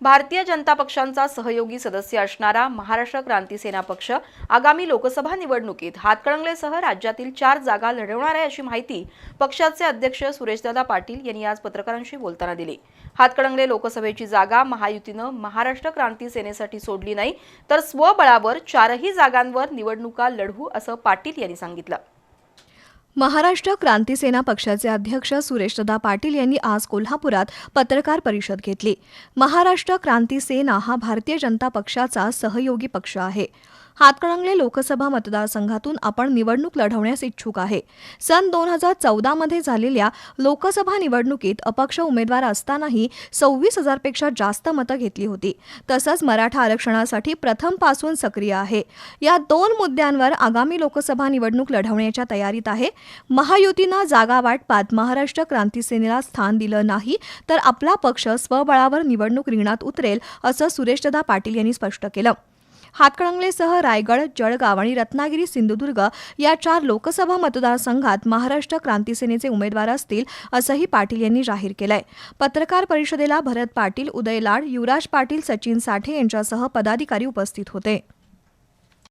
भारतीय जनता पक्षांचा सहयोगी सदस्य असणारा महाराष्ट्र क्रांती सेना पक्ष आगामी लोकसभा निवडणुकीत हातकणंगलेसह राज्यातील चार जागा लढवणार आहे अशी माहिती पक्षाचे अध्यक्ष सुरेशदादा पाटील यांनी आज पत्रकारांशी बोलताना दिली. हातकणंगले लोकसभेची जागा महायुतीनं महाराष्ट्र क्रांती सेनेसाठी सोडली नाही तर स्वबळावर चारही जागांवर निवडणुका लढवू असं पाटील यांनी सांगितलं. महाराष्ट्र क्रांती सेना पक्षाचे अध्यक्ष सुरेशदा पाटील यांनी आज कोल्हापुरात पत्रकार परिषद घेतली. महाराष्ट्र क्रांती सेना हा भारतीय जनता पक्षाचा सहयोगी पक्ष आहे. हातकणंगले लोकसभा मतदारसंघातून आपण निवडणूक लढवण्यास इच्छुक आहे. सन दोन हजार चौदामध्ये झालेल्या लोकसभा निवडणुकीत अपक्ष उमेदवार असतानाही सव्वीस हजारपेक्षा जास्त मतं घेतली होती. तसंच मराठा आरक्षणासाठी प्रथमपासून सक्रिय आहे. या दोन मुद्द्यांवर आगामी लोकसभा निवडणूक लढवण्याच्या तयारीत आहे. महायुतीनं जागा वाटपात महाराष्ट्र क्रांती सेनेला स्थान दिलं नाही तर आपला पक्ष स्वबळावर निवडणूक रिंगणात उतरेल असं सुरेशदादा पाटील यांनी स्पष्ट केलं. हातकणंगलेसह रायगड जळगाव आणि रत्नागिरी सिंधुदुर्ग या चार लोकसभा मतदारसंघात महाराष्ट्र क्रांती सेनेचे उमेदवार असतील असंही पाटील यांनी जाहीर केलंय. पत्रकार परिषदेला भरत पाटील उदय लाड युवराज पाटील सचिन साठे यांच्यासह पदाधिकारी उपस्थित होते.